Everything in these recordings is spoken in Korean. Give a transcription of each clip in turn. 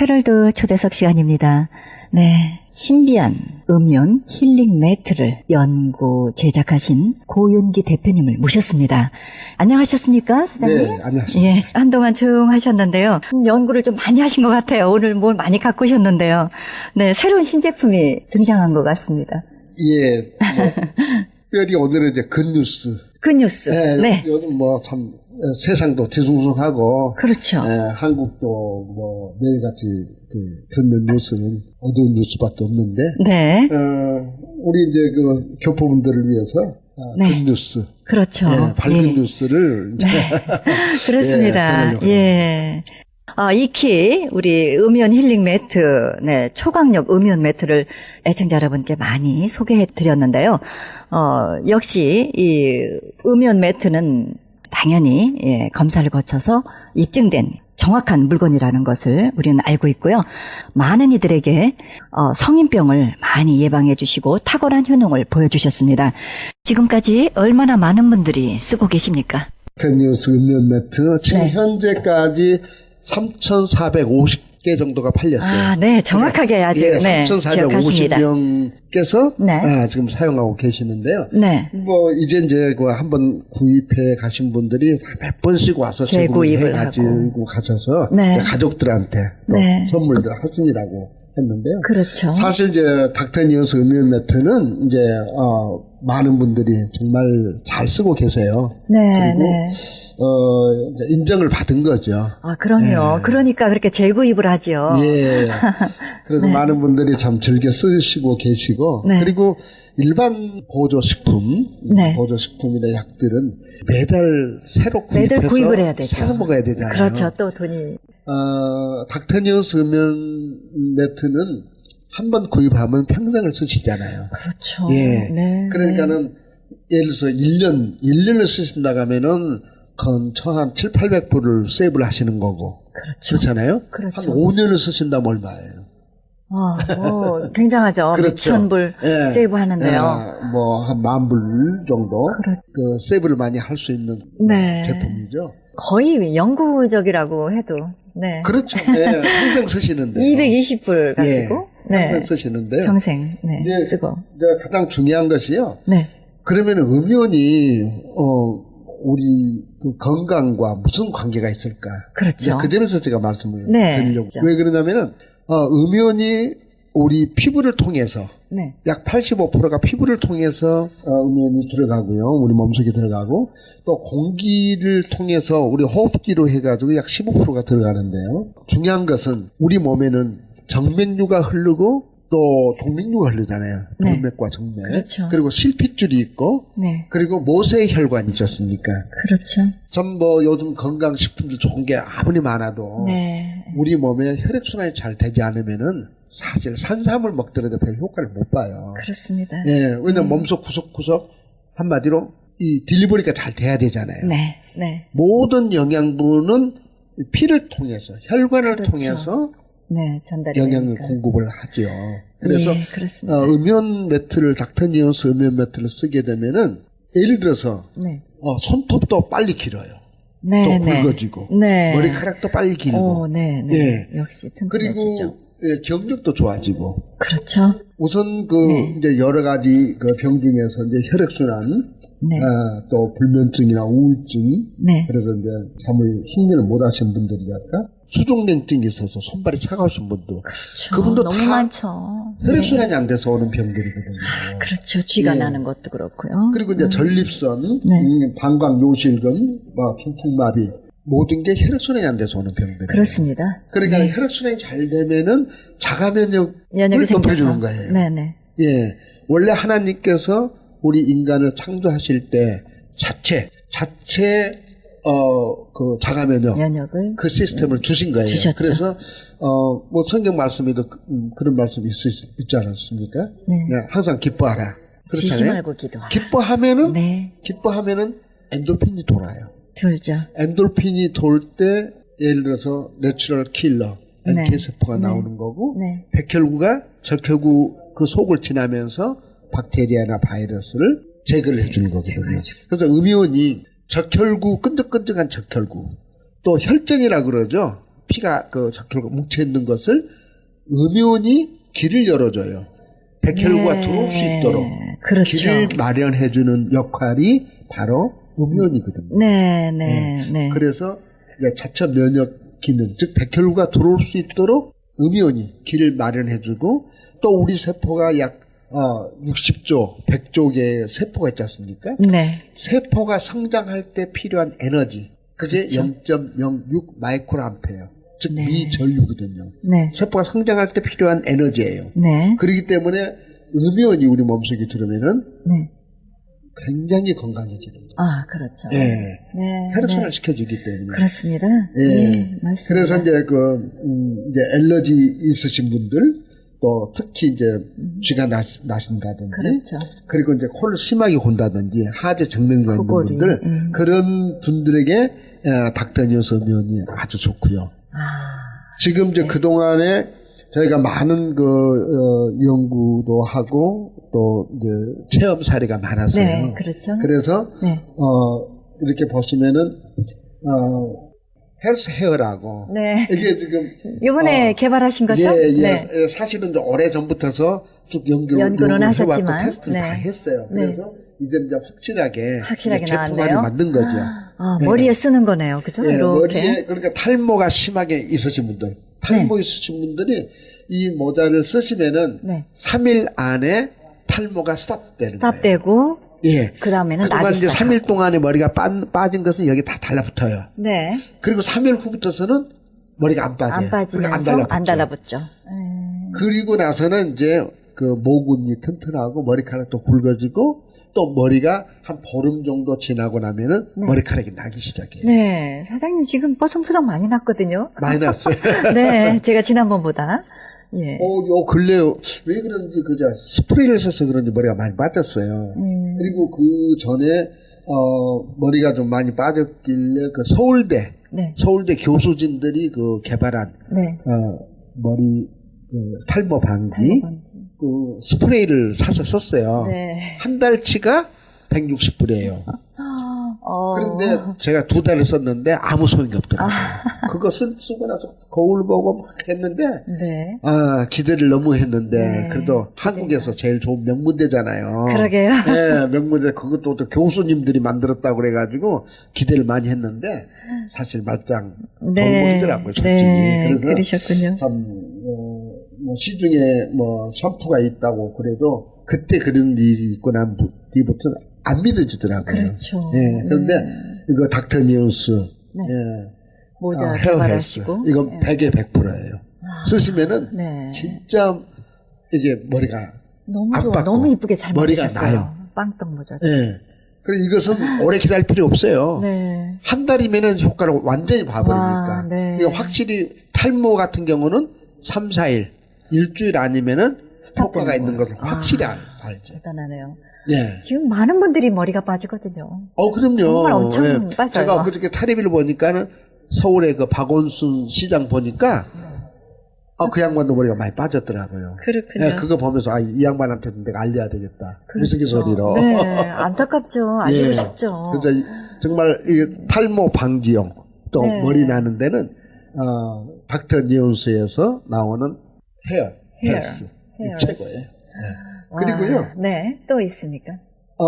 헤럴드 초대석 시간입니다. 네. 신비한 음연 힐링 매트를 연구 제작하신 고윤기 대표님을 모셨습니다. 안녕하셨습니까, 사장님? 네, 안녕하십니까. 예, 한동안 조용하셨는데요. 연구를 좀 많이 하신 것 같아요. 오늘 뭘 많이 갖고 오셨는데요. 네, 새로운 신제품이 등장한 것 같습니다. 예, 뭐, 특별히 오늘은 이제 굿뉴스. 그 뉴스. 예, 네. 요즘 뭐 참 세상도 뒤숭숭하고 그렇죠. 예, 한국도 뭐 매일같이 그 듣는 뉴스는 어두운 뉴스밖에 없는데 네. 어, 우리 이제 그 교포분들을 위해서 아, 네. 굿뉴스, 그렇죠. 예, 밝은 예. 뉴스를 이제 그렇습니다. 예, 예. 아, 익히 우리 음연 힐링 매트, 네, 초강력 음연 매트를 애청자 여러분께 많이 소개해 드렸는데요. 어, 역시 이 음연 매트는 당연히 예, 검사를 거쳐서 입증된 정확한 물건이라는 것을 우리는 알고 있고요. 많은 이들에게 어, 성인병을 많이 예방해 주시고 탁월한 효능을 보여주셨습니다. 지금까지 얼마나 많은 분들이 쓰고 계십니까? 테니우스 음료 매트 지금 네. 현재까지 3,450 개 정도가 팔렸어요. 아, 네, 정확하게 아주 기억하십니다. 3,450명께서 네. 아, 지금 사용하고 계시는데요. 네, 뭐 이제 이제 그 한번 구입해 가신 분들이 다몇 번씩 와서 재구입을 재구입해 가지고 가셔서 네. 가족들한테 또 네. 선물들 하시니라고 했는데요. 그렇죠. 사실 이제 닥터니어스 음료 매트는 이제 어, 많은 분들이 정말 잘 쓰고 계세요. 네, 그리고 네. 어, 인정을 받은 거죠. 아, 그럼요. 그러니까 그렇게 재구입을 하죠. 예. 그래서 많은 분들이 참 즐겨 쓰시고 계시고 네. 그리고 일반 보조식품, 네. 보조식품이나 약들은 매달 새로 구입해서 매달 구입을 해야 되죠. 사서 먹어야 되잖아요. 그렇죠. 또 돈이. 어, 닥터니어스 음연 매트는 한 번 구입하면 평생을 쓰시잖아요. 그렇죠. 예. 네. 그러니까는 예를 들어서 1년, 1년을 쓰신다고 하면은 근처 한 7, 800불을 세이브를 하시는 거고. 그렇죠. 그렇잖아요? 그렇죠. 한 5년을 쓰신다면 얼마예요? 아, 오, 굉장하죠. 그렇죠. 몇천 불 예. 세이브 하는데요. 뭐, 한 만 불 정도. 그렇- 그 세이브를 많이 할 수 있는 네. 제품이죠. 거의 영구적이라고 해도. 네. 그렇죠. 예, 평생 쓰시는데. 220불 가지고. 네. 평생 쓰시는데요. 평생. 네. 이제, 쓰고. 이제 가장 중요한 것이요. 네. 그러면 음연이, 어, 우리 그 건강과 무슨 관계가 있을까? 그렇죠. 그 점에서 제가 말씀을 네. 드리려고. 그렇죠. 왜 그러냐면은, 어, 음연이 우리 피부를 통해서 네. 약 85%가 피부를 통해서 어, 음연이 들어가고요. 우리 몸속에 들어가고 또 공기를 통해서 우리 호흡기로 해가지고 약 15%가 들어가는데요. 중요한 것은 우리 몸에는 정맥류가 흐르고 또 동맥류가 흐르잖아요. 네. 동맥과 정맥. 그렇죠. 그리고 실핏줄이 있고 네. 그리고 모세혈관이 있지 않습니까? 그렇죠. 전 뭐 요즘 건강식품들 좋은 게 아무리 많아도 네. 우리 몸에 혈액순환이 잘 되지 않으면은 사실 산삼을 먹더라도 별 효과를 못 봐요. 그렇습니다. 예, 왜냐면 몸속 구석구석 한마디로 이 딜리버리가 잘 돼야 되잖아요. 네. 네. 모든 영양분은 피를 통해서 혈관을 그렇죠. 통해서 네. 전달이 영양을 되니까. 공급을 하죠. 그래서 예, 그렇습니다. 어, 음연 매트를 닥터니어스 음연 매트를 쓰게 되면은 예를 들어서 네. 어, 손톱도 빨리 길어요. 네, 또 네. 굵어지고 네. 머리카락도 빨리 길고 오, 네, 네. 예. 역시 그리고 튼튼해지죠. 예, 경력도 좋아지고 그렇죠. 우선 그 네. 이제 여러 가지 그 병 중에서 이제 혈액 순환 네. 아, 또 불면증이나 우울증 네. 그래서 이제 잠을 숙면을 못 하신 분들이랄까 수족냉증이 있어서 손발이 차가우신 분도 그렇죠. 그분도 너무 다 많죠. 혈액순환이 안 돼서 오는 병들이거든요. 그렇죠. 쥐가 예. 나는 것도 그렇고요. 그리고 이제 전립선, 네. 음, 방광요실금, 뭐 중풍마비 모든 게 혈액순환이 안 돼서 오는 병들이에요. 그렇습니다. 그러니까 혈액순환이 잘 되면은 자가 면역을. 높여주는 거예요. 네, 네. 예, 원래 하나님께서 우리 인간을 창조하실 때 자체, 자체, 어, 그 자가 면역, 면역을 그 시스템을 주신 거예요. 주셨죠. 그래서, 어, 뭐 성경 말씀에도 그- 음, 그런 말씀이 있, 있지 않았습니까? 네. 항상 기뻐하라. 그렇잖아요. 말고 기도하라. 기뻐하면은, 네. 기뻐하면은 엔돌핀이 돌아요. 들죠. 엔돌핀이 돌 때, 예를 들어서 내추럴 킬러, 네. NK 세포가 나오는 거고, 네. 백혈구가 적혈구 그 속을 지나면서 박테리아나 바이러스를 제거를 해주는 거거든요. 그래서 음이온이 적혈구, 끈적끈적한 적혈구, 또 혈전이라 그러죠. 피가 그 적혈과 뭉쳐 있는 것을 음연이 길을 열어줘요. 백혈구가 네. 들어올 수 있도록 그렇죠. 길을 마련해주는 역할이 바로 음연이거든요. 네, 네, 네. 그래서 이제 자체 면역 기능, 즉 백혈구가 들어올 수 있도록 음연이 길을 마련해주고 또 우리 세포가 약 어, 60조, 100조 개의 세포가 있지 않습니까? 네. 세포가 성장할 때 필요한 에너지 그게 그렇죠. 0.06 마이크로암페어 즉 네. 미전류거든요. 네. 세포가 성장할 때 필요한 에너지예요. 네. 그렇기 때문에 음연이 우리 몸속에 들으면은 네. 굉장히 건강해지는 거예요. 아, 그렇죠. 예. 네. 혈액순환을 네. 시켜주기 때문에. 그렇습니다. 예. 예, 맞습니다. 그래서 이제 그, 음, 이제 엘러지 있으신 분들, 또 특히 이제 쥐가 나, 나신다든지, 그렇죠. 그리고 이제 코를 심하게 곤다든지, 하재 정맥류가 있는 분들, 음. 그런 분들에게 어, 닥터니어스 면이 아주 좋고요. 아, 지금 이제 그동안에 저희가 많은 그, 어, 연구도 하고, 또 이제 체험 사례가 많았어요. 네, 그렇죠. 그래서 네. 어, 이렇게 보시면은, 어, 헬스 헤어라고. 네. 이게 지금. 이번에 어, 개발하신 거죠? 예, 예, 네. 예, 사실은 이제 오래 전부터서 쭉 연구, 연구는 연구를 하셨지만, 테스트를 네. 다 했어요. 네. 그래서 이제 이제 확실하게, 확실하게 이제 제품화를. 만든 거죠. 아, 머리에 쓰는 거네요. 그죠? 예, 이렇게. 머리에 그러니까 탈모가 심하게 있으신 분들, 탈모 있으신 분들이 이 모자를 쓰시면은 네. 3일 안에 탈모가 스탑되는 거예요. 스탑되고, 예. 그 다음에는 나기 이제 시작하고. 3일 동안에 머리가 빠, 빠진 것은 여기 다 달라붙어요. 네. 그리고 3일 후부터서는 머리가 안 빠져요. 안 빠지면서 그러니까 안 달라붙죠. 안 달라붙죠. 예. 그리고 나서는 이제 그 모근이 튼튼하고 머리카락도 굵어지고 또 머리가 한 보름 정도 지나고 나면은 머리카락이 나기 시작해요. 네. 사장님 지금 뽀송뽀송 많이 났거든요. 많이 났어요. 네. 제가 지난번보다. 예. 어, 요 근래 왜 그런지 그저 스프레이를 써서 그런지 머리가 많이 빠졌어요. 음. 그리고 그 전에 어 머리가 좀 많이 빠졌길래 그 서울대 네. 서울대 교수진들이 그 개발한 네. 어 머리 그 탈모 방지. 그 스프레이를 사서 썼어요. 네. 한 달치가 160불이에요. 어. 그런데 제가 두 달을 썼는데 아무 소용이 없더라고요. 그거 쓰, 쓰고 나서 거울 보고 막 했는데 네. 아 기대를 너무 했는데 네, 그래도 한국에서 제일 좋은 명문대잖아요. 그러게요. 네, 명문대 그것도 또 교수님들이 만들었다고 그래가지고 기대를 많이 했는데 사실 말짱 돌무이더라고요, 솔직히. 네. 그래서 그러셨군요. 참 어, 뭐 시중에 뭐 샴푸가 있다고 그래도 그때 그런 일이 있고 난 뒤부터는 안 믿어지더라고요. 그렇죠. 예, 그런데 이거 닥터 니온스 네. 예, 모자 어, 헤어 헬스. 이건 예. 100에 100%예요. 쓰시면은 네. 진짜 이게 머리가 너무 안 좋아. 너무 이쁘게 잘 머리가. 나요. 빵떡 모자. 예. 그리고 이것은 오래 기다릴 필요 없어요. 네. 한 달이면은 효과를 완전히 봐버리니까. 와, 네. 이거 확실히 탈모 같은 경우는 3, 4일, 일주일 아니면은 효과가 있는 거예요. 것을 확실히 아. 알, 알죠. 대단하네요. 예. 지금 많은 분들이 머리가 빠지거든요. 어, 그럼요. 정말 엄청 예. 빠져요. 제가 그저께 텔레비를 보니까는 서울의 그 박원순 시장 보니까 아, 그 양반도 머리가 많이 빠졌더라고요. 그렇군요. 예, 그거 보면서 아, 이 양반한테도 내가 알려야 되겠다. 그렇죠. 네, 안타깝죠. 알리고 예. 싶죠. 그래서 이- 정말 이 탈모 방지용 또 네. 머리 나는 데는 어, 닥터 니온스에서 나오는 헤어 헤어, 헬스 헤어. 최고예요. 와, 그리고요. 네, 또 있습니까? 어,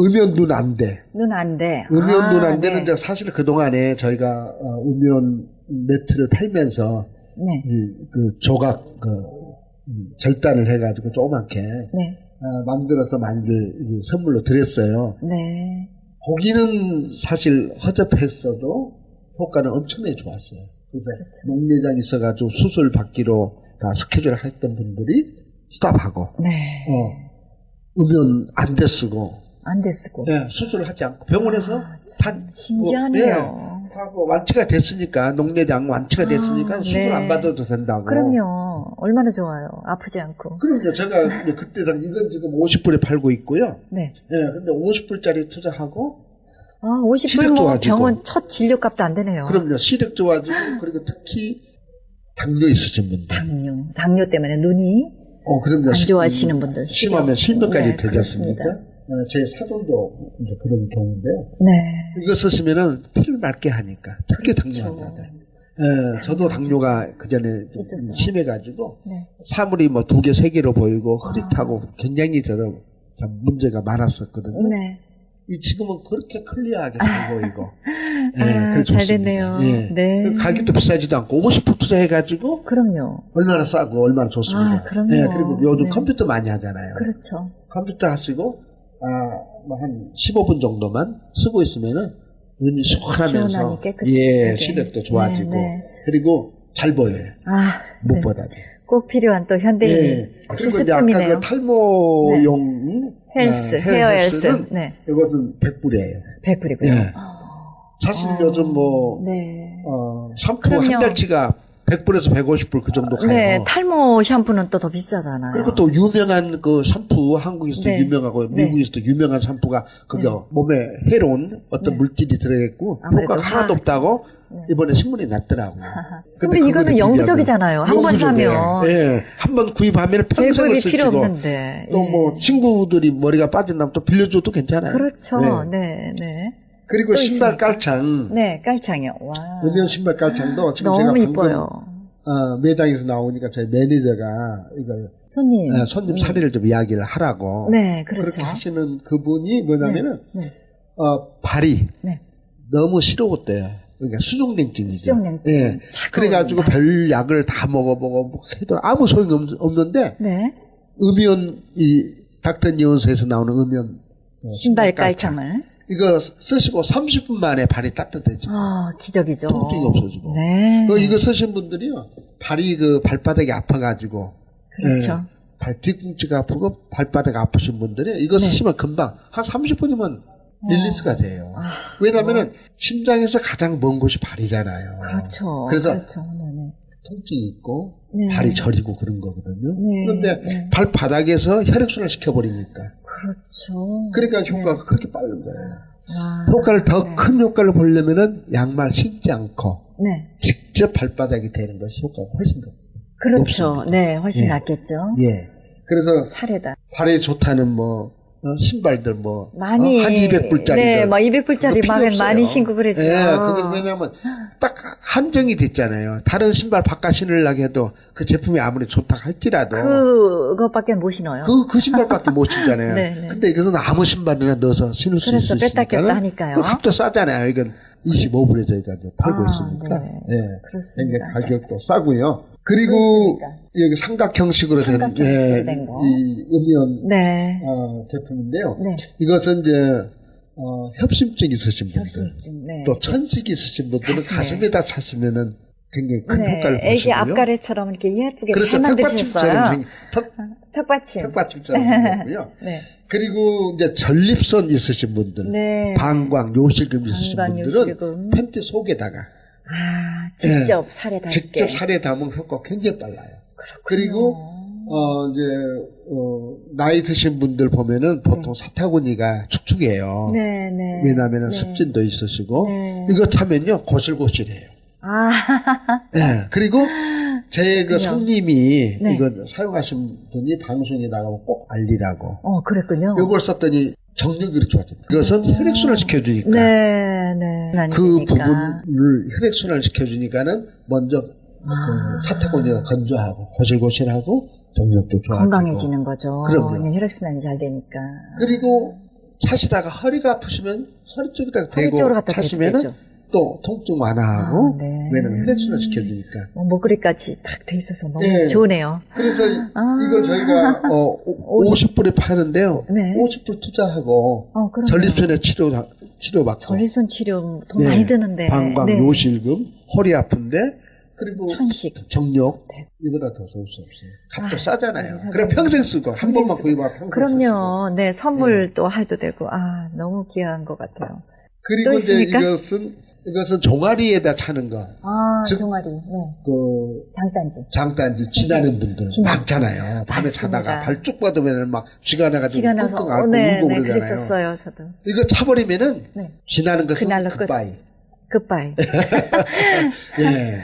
음연 눈 안 돼. 눈 안 돼. 음연 아, 눈안 네. 되는 데 사실 그 동안에 저희가 어, 음연 매트를 팔면서 네, 이, 그 조각 그 음, 절단을 해 가지고 조그맣게 네, 어, 만들어서 이 선물로 드렸어요. 네. 보기는 사실 허접했어도 효과는 엄청나게 좋았어요. 그래서 그렇죠. 녹내장 있어가지고 수술 받기로 다 스케줄 했던 분들이 스탑하고 네. 어, 음연 안돼 쓰고 안돼 쓰고. 네, 수술을 하지 않고 병원에서 아, 다참 신기하네요. 네, 하고 완치가 됐으니까 녹내장 완치가 아, 됐으니까 수술 네. 안 받아도 된다고. 그럼요. 얼마나 좋아요. 아프지 않고. 그럼요. 제가 그때 당 이건 지금 50불에 팔고 있고요. 네. 예, 근데 50불짜리 투자하고 아, 50불 시력 뭐. 병원 첫 진료값도 안 되네요. 그럼요. 시력 좋아지고 그리고 특히 당뇨 있으신 분들. 당뇨. 당뇨 때문에 눈이 어, 그럼요. 안 시- 좋아하시는 분들. 심하면 실명까지 네, 되지 않습니까? 어, 제 사돈도 이제 그런 경우인데요. 네. 이거 쓰시면은 피를 맑게 하니까 특히 당뇨 그렇죠. 환자들. 예, 저도 당뇨가 그 전에? 심해가지고 네. 사물이 뭐 두 개, 세 개로 보이고 흐릿하고 굉장히 저도 참 문제가 많았었거든요. 네. 이 지금은 그렇게 클리어하게 잘 보이고. 예, 아, 잘. 됐네요. 예. 네. 그 가격도 비싸지도 않고 50% 투자해가지고 그럼요. 얼마나 싸고 얼마나 좋습니다. 아, 그럼요. 예, 그리고 요즘 네. 컴퓨터 많이 하잖아요. 그렇죠. 컴퓨터 하시고 아, 뭐한 15분 정도만 쓰고 있으면은 눈이 시원하면서. 예, 시력도 좋아지고 네, 네. 그리고 잘 보여요. 아, 네. 무엇보다. 꼭 필요한 또 현대인이 예. 그리고 이제 아까. 그 탈모용 헬스, 아, 헤어 헬스. 네. 이것은 100불이에요. 100불이고요. 예. 사실 요즘 뭐 네. 어, 샴푸 그럼요. 한 달치가 100불에서 150불 그 정도 가요. 네, 탈모 샴푸는 또 더 비싸잖아요. 그리고 또 유명한 그 샴푸 한국에서도 네. 유명하고 네. 미국에서도 유명한 샴푸가 그게 몸에 해로운 어떤 네. 물질이 들어있고 효과가 하나도. 없다고 네. 이번에 신문에 났더라고요. 근데 이거는 영구적이잖아요. 한번 영구적이에요. 사면. 예, 한 번 구입하면 평생을 쓰시고 필요 없는데. 또뭐 예. 친구들이 머리가 빠진다면 또 빌려줘도 괜찮아요. 그렇죠. 네. 네, 네. 그리고 또 신발 있습니까? 깔창, 네, 깔창이요. 와. 은연 신발 깔창도 지금 제가 너무 방금 이뻐요. 어, 매장에서 나오니까 저희 매니저가 이걸 손님. 예, 손님 사례를 좀 이야기를 하라고 네, 그렇죠. 그렇게 하시는 그분이 뭐냐면은 네. 어, 발이 네. 너무 시려웠대요. 그러니까 수족냉증이죠. 수족냉증. 예. 그래가지고 별 약을 다 먹어보고 뭐 해도 아무 소용이 없, 없는데 네. 음연 이 닥터 니온스에서 나오는 음연 어, 신발 깔창을. 이거 쓰시고 30분 만에 발이 따뜻해지고 아, 기적이죠. 통증이 없어지고. 네. 그 이거 쓰신 분들이요 발이 그 발바닥이 아파가지고 그렇죠. 예, 발 뒤꿈치가 아프고 발바닥 아프신 분들이 이거 네. 쓰시면 금방 한 30분이면 릴리스가 돼요. 아, 왜냐하면은 심장에서 가장 먼 곳이 발이잖아요. 그렇죠. 그래서 그렇죠. 네네. 통증이 있고 네. 발이 저리고 그런 거거든요. 네, 그런데 네. 발바닥에서 혈액순환 시켜버리니까 그렇죠. 그러니까 효과가 그렇게 빠른 거예요. 와. 효과를 더 네. 큰 효과를 보려면은 양말 신지 않고 네. 직접 발바닥이 되는 것이 효과가 훨씬 더. 그렇죠. 높습니다. 네, 훨씬 예. 낫겠죠. 예. 그래서 사례다. 발에 좋다는 뭐 어, 신발들 뭐 많이 어, 한 200불짜리 네, 막 200불짜리 막 많이 신고 그러죠. 예, 그건 왜냐하면 딱 한정이 됐잖아요. 다른 신발 바꿔 신으려고 해도 그 제품이 아무리 좋다 할지라도 그것밖에 못 신어요. 그, 그 신발밖에 못 신잖아요. 네, 네. 근데 이것은 아무 신발이나 넣어서 신을 수. 있으니까. 뺐다 꼈다 하니까요. 값도 싸잖아요. 이건 25불에 저희가 이제 팔고 아, 있으니까. 네. 예. 그렇습니다. 굉장히 가격도 싸고요. 그리고 그렇습니까? 여기 삼각 형식으로 된, 삼각형식으로 예, 된 거. 이 음연 네. 어, 제품인데요. 네. 이것은 이제 어, 협심증 있으신 분들, 협심증. 네. 또 천식 있으신 분들은 가슴에. 가슴에다 차시면은 굉장히 큰 네. 효과를 애기 보시고요. 앞가래처럼 이렇게 예쁘게 그렇죠. 잘 만드셨어요. 턱, 턱받침. 턱받침처럼 생겼고요. 네. 그리고 이제 전립선 있으신 분들, 네. 방광, 요실금 있으신 방광, 분들은 요실금. 팬티 속에다가 아, 직접 살에 닿게. 네. 직접 살에 담으면 효과가 굉장히 빨라요. 그리고 어 이제 어 나이 드신 분들 보면은 보통 사타구니가 축축해요. 네, 네. 왜냐하면 네. 습진도 있으시고 네. 이거 차면요 고슬고슬해요. 아, 예. 그리고 제 그. 손님이 네. 이거 사용하신 분이 방송에 나가면 꼭 알리라고. 어, 그랬군요. 이걸 썼더니 정력이 좋아졌다. 그것은 혈액순환 시켜주니까. 네, 네. 그. 부분을 혈액순환 시켜주니까는 먼저 그 사타구니가 건조하고 고슬고슬하고 정력도 좋아지고 건강해지는 거죠. 그럼요. 예, 혈액순환이 잘 되니까. 그리고 차시다가 허리가 아프시면 허리 쪽에다가 허리 대고 갖다 차시면은. 또 통증 완화하고 아, 네. 왜냐면 혈액순환 시켜주니까 뭐 목걸이까지 딱돼 있어서 너무 네. 좋으네요. 그래서 아. 이걸 저희가 어, 50불에 파는데요 네. 50불 투자하고 어. 전립선에 치료 치료 받고 전립선 치료 돈 네. 많이 드는데. 방광 네. 요실금 허리 아픈데 그리고 천식. 정력 네. 이보다 더 좋을 수 없어요. 값도 아, 싸잖아요. 사장님. 그래 평생 쓰고 한 평생 번만 쓰고. 구입하면 평생 쓰고. 그럼요. 네, 선물 또 해도 되고. 아, 너무 귀한 것 같아요. 그리고 또 이제? 이것은 이것은 종아리에다 차는 거. 아, 즉- 종아리. 네. 그 장단지. 장단지 지나는 분들 지나. 많잖아요. 밤에. 자다가 발 쭉 뻗으면 막 쥐가 나가지고. 끙끙 어, 앓고 네, 울고 네, 그러잖아요. 그랬었어요, 저도. 이거 차버리면은 네. 지나는 것은 그날로 끝. 굿바이. 굿바이. 예.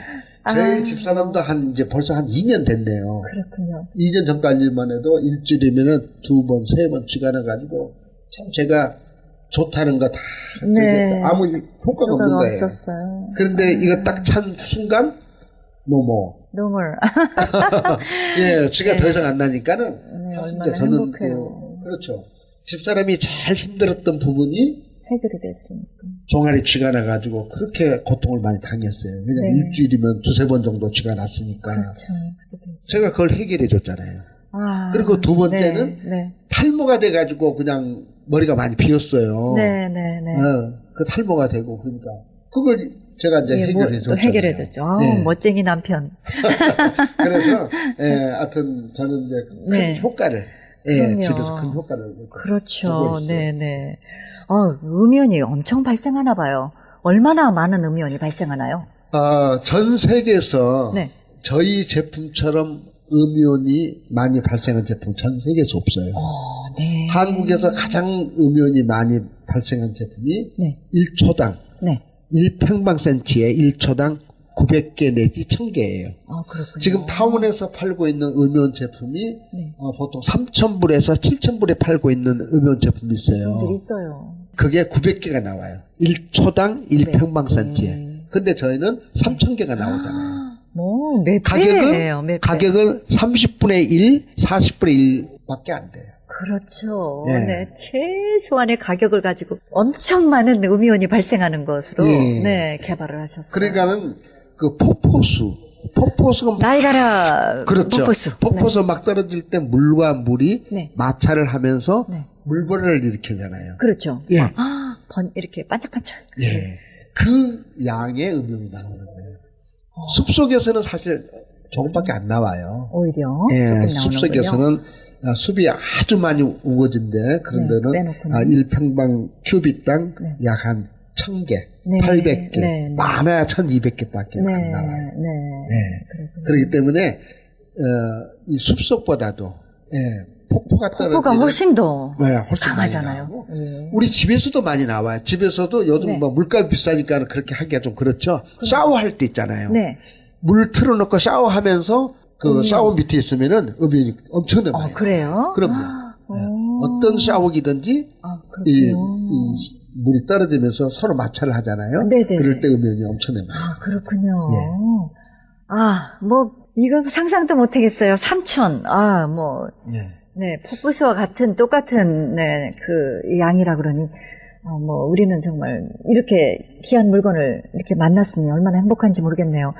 저희 아. 집사람도 한 이제 벌써 한 2년 됐네요. 그렇군요. 2년 전까지만 해도 일주일이면은 두 번, 세 번 쥐가 나가지고 참 제가 좋다는 거 다 네. 아무 효과가 없는 거예요. 없었어요. 그런데 이거 딱 찬 순간 노모. 눈물. 예, 쥐가 더 이상 안 나니까는 네, 얼마나 저는 행복해요. 그, 그렇죠. 집사람이 제일 힘들었던 부분이 해결이 됐으니까. 종아리 쥐가 나가지고 그렇게 고통을 많이 당했어요. 왜냐면 네. 일주일이면 두세 번 정도 쥐가 났으니까. 그렇죠. 제가 그걸 해결해 줬잖아요. 아, 그리고 두 번째는 네, 네. 탈모가 돼가지고 그냥 머리가 많이 비었어요. 네, 네, 네. 어, 그 탈모가 되고 그러니까 그걸 제가 이제 예, 뭐, 해결해 또 줬잖아요. 해결해 줬죠. 아, 네. 멋쟁이 남편. 그래서 예, 하여튼 저는 이제 큰 네. 효과를 예, 그럼요. 집에서 큰 효과를 그렇죠. 네, 네. 어, 음연이 엄청 발생하나 봐요. 얼마나 많은 음연이 발생하나요? 아, 전 세계에서 네. 저희 제품처럼 음이온이 많이 발생한 제품 전 세계에서 없어요. 어, 네. 한국에서 가장 음이온이 많이 발생한 제품이 네. 1초당 네. 1평방센치에 1초당 900개 내지 1000개예요. 아. 지금 타운에서 팔고 있는 음이온 제품이 네. 어, 보통 3,000불에서 7,000불에 팔고 있는 음이온 제품이 있어요. 있어요. 그게 900개가 나와요. 1초당 1평방센치에. 네. 근데 저희는 3,000개가 나오잖아요. 뭐, 몇 가격은 배예요, 몇 배. 가격은 30분의 1, 40분의 1밖에 안 돼요. 그렇죠. 네. 네. 최소한의 가격을 가지고 엄청 많은 음이온이 발생하는 것으로 예. 네, 개발을 하셨어요. 그러니까는 그 폭포수, 폭포수가 막- 나이가라 그렇죠. 폭포수. 폭포수 막 떨어질 때 물과 물이 네. 마찰을 하면서 네. 물벌을 일으키잖아요. 그렇죠. 예. 아, 번 이렇게 반짝반짝. 예. 그 양의 음용이 나오는. 숲 속에서는 사실 조금밖에 안 나와요. 오히려 예, 나오는군요. 숲속에서는 아, 숲이 아주 많이 우거진데 그런 네, 데는. 아, 1평방 큐빅당 네. 약한 1000개, 네, 800개, 네, 네. 많아야 1200개밖에 네, 안 나와요. 네. 그렇기 때문에 어, 이 숲속보다도 예, 폭포가 떨어지는 폭포가 훨씬 더 네, 훨씬 강하잖아요. 예. 우리 집에서도 많이 나와요. 집에서도 요즘 네. 뭐 물값이 비싸니까 그렇게 하기가 좀 그렇죠. 샤워할 때 있잖아요. 네. 물 틀어놓고 샤워하면서 그 음이온. 샤워 밑에 있으면은 음이온이 엄청나게 어, 많아요. 그래요? 그럼요. 오. 어떤 샤워기든지 아, 이. 이 물이 떨어지면서 서로 마찰을 하잖아요. 네네. 그럴 때 음이온이 엄청나게 많아요. 아, 그렇군요. 예. 아, 뭐, 이거 상상도 못 하겠어요. 삼천. 아, 뭐, 예. 네, 폭포수와 같은, 똑같은, 네, 그, 양이라 그러니, 아, 뭐, 우리는 정말, 이렇게 귀한 물건을 이렇게 만났으니 얼마나 행복한지 모르겠네요.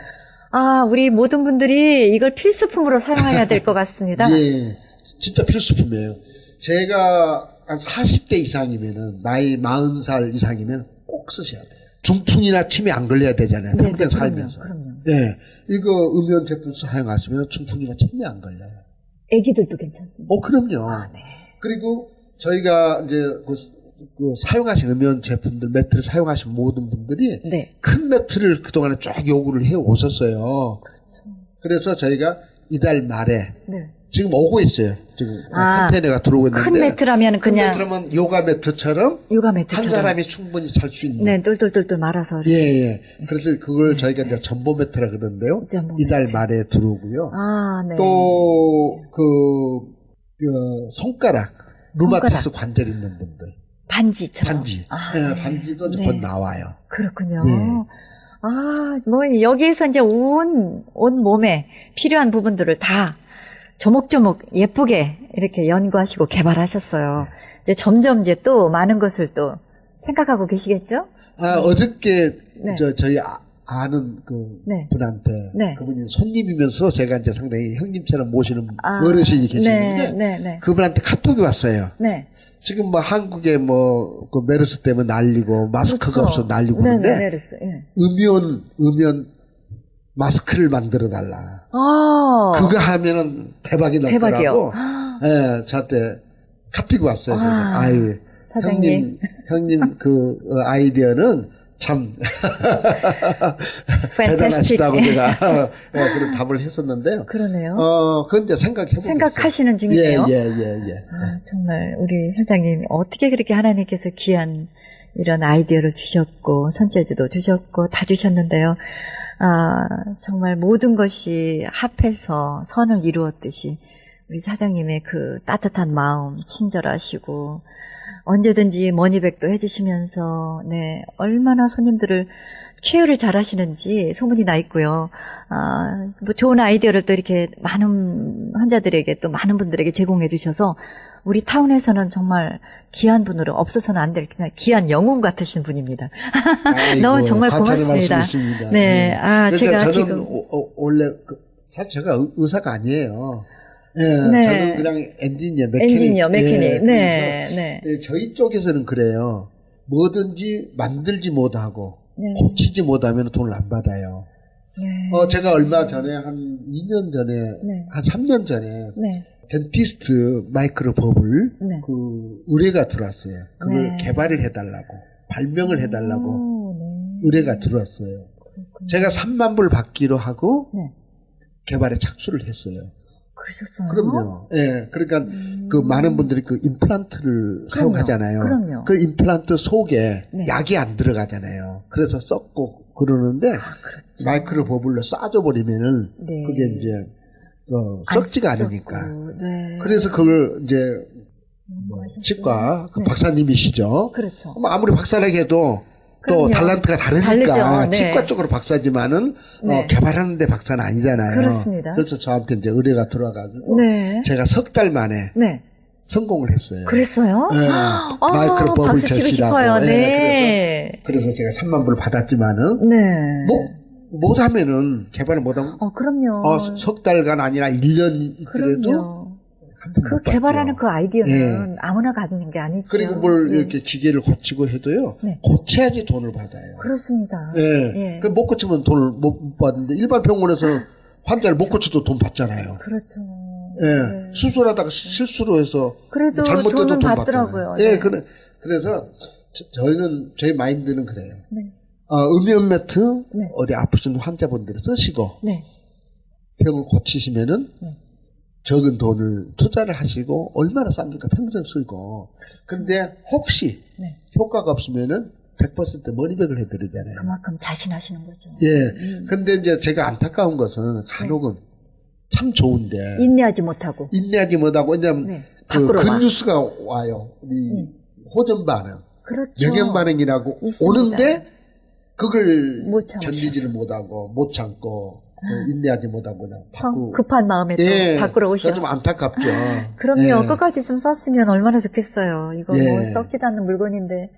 아, 우리 모든 분들이 이걸 필수품으로 사용해야 될 것 같습니다. 예, 진짜 필수품이에요. 제가 한 40대 이상이면은 나이 40살 이상이면 꼭 쓰셔야 돼요. 중풍이나 침이 안 걸려야 되잖아요. 네, 평생 네, 그럼요, 살면서. 그럼요. 예, 이거 음연 제품 사용하시면 중풍이나 침이 안 걸려요. 애기들도 괜찮습니다. 어, 그럼요. 아, 네. 그리고 저희가 이제 그, 그 사용하신 음연 제품들, 매트를 사용하신 모든 분들이 네. 큰 매트를 그동안에 쭉 요구를 해 오셨어요. 그렇죠. 그래서 저희가 이달 말에 네. 지금 오고 있어요. 지금 아, 컨테이너가 들어오고 있는데 큰 매트라면 큰 그냥 매트라면 요가 매트처럼 요가 한 매트처럼. 사람이 충분히 잘 수 있는. 네, 똘똘똘똘 말아서. 예, 예. 그래서 그걸 저희가 이제 전보 매트라 그러는데요. 전보 이달 매트. 말에 들어오고요. 아, 네. 또, 그, 그 손가락, 루마티스 관절 있는 분들. 반지처럼. 반지. 아, 예, 네. 반지도 네. 곧 나와요. 그렇군요. 예. 아, 뭐, 여기에서 이제 온, 온 몸에 필요한 부분들을 다 조목조목 예쁘게 이렇게 연구하시고 개발하셨어요. 이제 점점 이제 또 많은 것을 또 생각하고 계시겠죠? 아, 어저께 네. 저 저희 아, 아는 그 네. 분한테 네. 그분이 손님이면서 제가 이제 상당히 형님처럼 모시는 아, 어르신이 계시는데 네, 네, 네. 그분한테 카톡이 왔어요. 네. 지금 뭐 한국에 뭐 그 메르스 때문에 난리고 마스크가 없어 네, 그런데 네, 메르스. 예. 음연 음연 마스크를 만들어 달라. 아, 그거 하면은 대박이 날 대박이요. 거라고. 예, 저한테 카톡이 왔어요. 그래서 아, 아유 사장님. 형님 형님 그 어, 아이디어는 참 대단하시다고 제가 예, 그런 답을 했었는데요. 그러네요. 어, 그건 이제 생각해 보겠어요. 생각하시는 중이네요. 예, 예, 예, 예. 아, 정말 우리 사장님 어떻게 그렇게 하나님께서 귀한 이런 아이디어를 주셨고 손재주도 주셨고 다 주셨는데요. 아, 정말 모든 것이 합해서 선을 이루었듯이 우리 사장님의 그 따뜻한 마음, 친절하시고, 언제든지 머니백도 해주시면서, 네, 얼마나 손님들을 케어를 잘 하시는지 소문이 나 있고요. 아, 뭐 좋은 아이디어를 또 이렇게 많은 환자들에게 또 많은 분들에게 제공해 주셔서 우리 타운에서는 정말 귀한 분으로 없어서는 안 될 그냥 귀한 영웅 같으신 분입니다. 아이고, 너무 정말 고맙습니다. 말씀이십니다. 네, 아, 제가 지금- 오- 오- 원래 그, 사실 제가 의- 의사가 아니에요. 예, 네. 저는 그냥 엔지니어, 메케닉. 엔지니어, 메케닉. 예, 네, 네. 예, 저희 쪽에서는 그래요. 뭐든지 만들지 못하고 네. 고치지 못하면 돈을 안 받아요. 네. 어, 제가 얼마 전에 한 2년 전에, 네. 한 3년 전에 네. 덴티스트 마이크로 버블 네. 그 의뢰가 들어왔어요. 그걸 네. 개발을 해달라고 발명을 해달라고 오, 네. 의뢰가 들어왔어요. 제가 3만 불 받기로 하고 네. 개발에 착수를 했어요. 그러셨어요? 그럼요. 예, 그러니까 그 많은 분들이 그 임플란트를 사용하잖아요. 그럼요. 그 임플란트 속에 네. 약이 안 들어가잖아요. 그래서 썩고 그러는데 아, 그렇죠. 마이크로 버블로 쏴줘 버리면은 네. 그게 이제 어, 안 썩지가 않으니까. 네. 그래서 그걸 이제 연구하셨어요. 치과 그 네. 박사님이시죠. 그렇죠. 뭐 아무리 박사라 해도 또 그럼요. 달란트가 다르니까 다르죠. 네. 치과 쪽으로 박사지만은 네. 어, 개발하는데 박사는 아니잖아요. 그렇습니다. 그래서 저한테 이제 의뢰가 들어와가지고 네. 제가 석 달 만에 네. 성공을 했어요. 그랬어요? 네. 아, 마이크로 버블 박수 치고 제시라고. 싶어요. 네, 네. 그래서 제가 3만 불 받았지만은 네. 뭐 못하면은 개발을 못하면 어, 그럼요. 어, 석 달간 아니라 1년 있더라도 그럼요. 그못 개발하는 그. 아이디어는 아무나 갖는 게 아니죠. 그리고 뭘 예. 이렇게 기계를 고치고 해도요. 네. 고쳐야지 돈을 받아요. 그렇습니다. 예. 예. 그못 고치면 돈을 못 받는데 일반 병원에서는 환자를 못 고쳐도 돈 받잖아요. 그렇죠. 예. 네. 수술하다가 시- 실수로 해서 그래도 잘못돼도 돈 받더라고요. 예, 네. 그래. 그래서 저- 저희는 저희 마인드는 그래요. 네. 어, 음연 매트 네. 어디 아프신 환자분들이 쓰시고 네. 병을 고치시면은 네. 적은 돈을 투자를 하시고 얼마나 쌉니까 평생 쓰고 근데 혹시 네. 효과가 없으면은 100% 머니백을 해드리잖아요. 그만큼 자신하시는 거죠. 예. 음. 근데 이제 제가 안타까운 것은 간혹은 참 좋은데 인내하지 못하고. 인내하지 못하고 왜냐면 네. 그, 그 막. 뉴스가 와요. 이 호전 반응, 그렇죠. 영양 반응이라고 있습니다. 오는데 그걸. 견디지를 못하고 못 참고 어, 인내하지 못하고 그냥 참 밖으로- 급한 마음에 또 예, 밖으로. 그러니까 좀 안타깝죠. 그럼요. 예. 끝까지 좀 썼으면 얼마나 좋겠어요. 이거 예. 뭐 썩지도 않는 물건인데.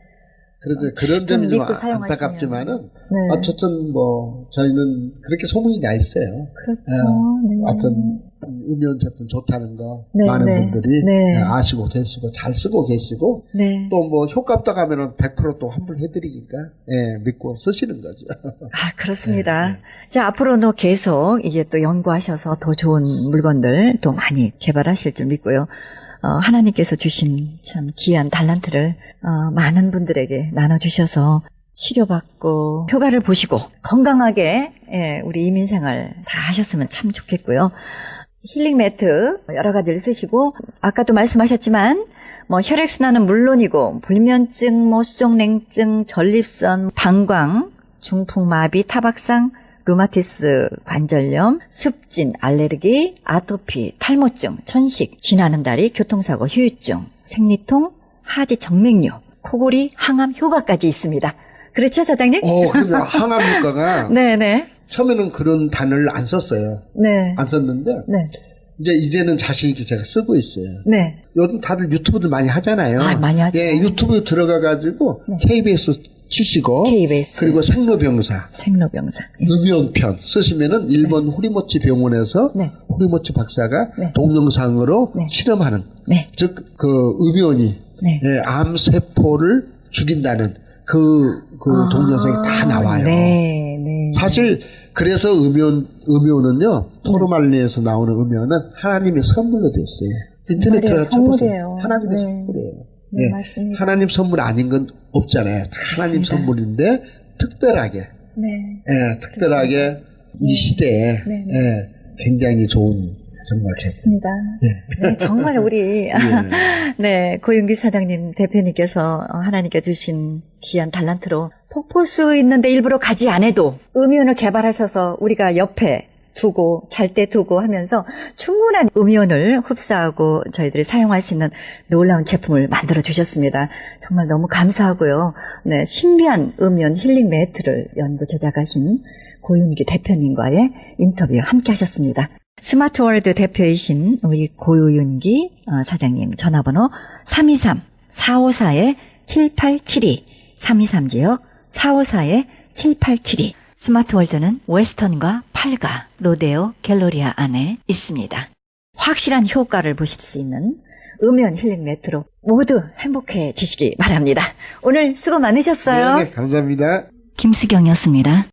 그래서 어, 그런 점이 좀. 안타깝지만은 네. 어쨌든 뭐 저희는 그렇게 소문이 나 있어요. 그렇죠. 네. 어떤 음료 제품 좋다는 거 네, 많은 네. 분들이 네. 아시고 계시고 잘 쓰고 계시고 네. 또뭐 효과 없다 가면은 100%또 환불해드리니까 예, 믿고 쓰시는 거죠. 아, 그렇습니다. 자, 앞으로도 계속 이제 또 연구하셔서 더 좋은 물건들 또 많이 개발하실 줄 믿고요. 어, 하나님께서 주신 참 귀한 달란트를 어, 많은 분들에게 나눠주셔서 치료받고 효과를 보시고 건강하게 예, 우리 이민생활 다 하셨으면 참 좋겠고요. 힐링 매트 여러 가지를 쓰시고 아까도 말씀하셨지만 뭐 혈액 순환은 물론이고 불면증, 뭐 수족냉증, 전립선, 방광, 중풍 마비, 타박상, 루마티스 관절염, 습진, 알레르기, 아토피, 탈모증, 천식, 지나는 다리, 교통사고, 후유증, 생리통, 하지 정맥류, 코골이, 항암 효과까지 있습니다. 그렇죠, 사장님? 어, 근데 항암 효과가 네네. 처음에는 그런 단어를 안 썼어요. 네. 안 썼는데 네. 이제 이제는 자신 있게 제가 쓰고 있어요. 네. 요즘 다들 유튜브들 많이 하잖아요. 아, 많이 하죠. 네. 예, 유튜브 들어가 가지고 KBS 치시고 KBS. 그리고 생로병사 생로병사. 음연편 쓰시면은 일본 후리모치 병원에서 네. 후리모치 박사가 네. 동영상으로 네. 실험하는 네. 즉그 음연이 네. 예, 암 세포를 죽인다는 그, 그 동영상이 다 나와요. 아, 네, 네. 사실 그래서 음연 음연은요 토르말리에서 나오는 음연은 하나님의 선물로 됐어요. 인터넷 정말이에요. 들어가 쳐보세요. 선물이에요. 하나님의 네. 선물이에요. 네, 예. 맞습니다. 하나님 선물 아닌 건 없잖아요. 다 하나님 그렇습니다. 선물인데 특별하게 네. 예, 특별하게 이 시대에 네, 네. 예, 굉장히 좋은 정말 제 그렇습니다. 네, 정말 우리 네 고윤기 사장님 대표님께서 하나님께 주신 귀한 달란트로 폭포수 있는데 일부러 가지 않아도 음윤을 개발하셔서 우리가 옆에 두고 잘 때 두고 하면서 충분한 음연을 흡수하고 저희들이 사용할 수 있는 놀라운 제품을 만들어 주셨습니다. 정말 너무 감사하고요. 네, 신비한 음연 힐링 매트를 연구 제작하신 고윤기 대표님과의 인터뷰 함께 하셨습니다. 스마트월드 대표이신 우리 고윤기 어, 사장님 전화번호 323-454-7872 323지역 454-7872 스마트월드는 웨스턴과 팔가 로데오 갤러리아 안에 있습니다. 확실한 효과를 보실 수 있는 음연 힐링 매트로 모두 행복해지시기 바랍니다. 오늘 수고 많으셨어요. 네, 네, 감사합니다. 김수경이었습니다.